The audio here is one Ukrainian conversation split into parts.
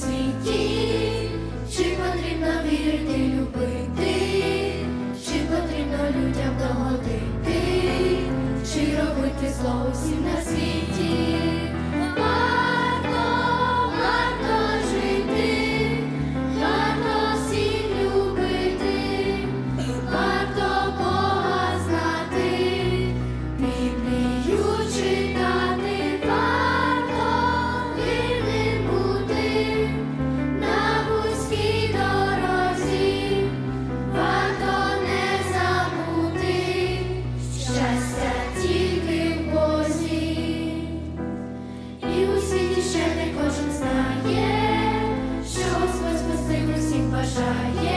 світі, чи потрібно вірити, любити, чи потрібно людям догодити, чи робити зло всім на світі. бажає.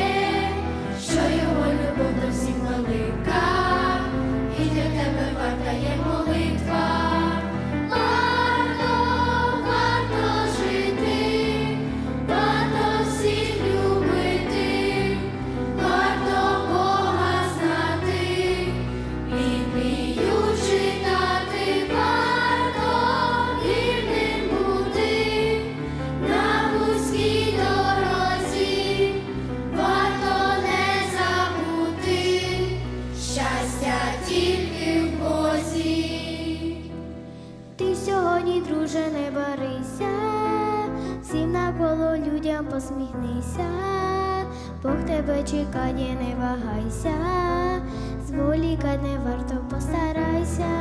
всім навколо людям посміхнися, Бог тебе чекає, не вагайся, зволікать не варто постарайся.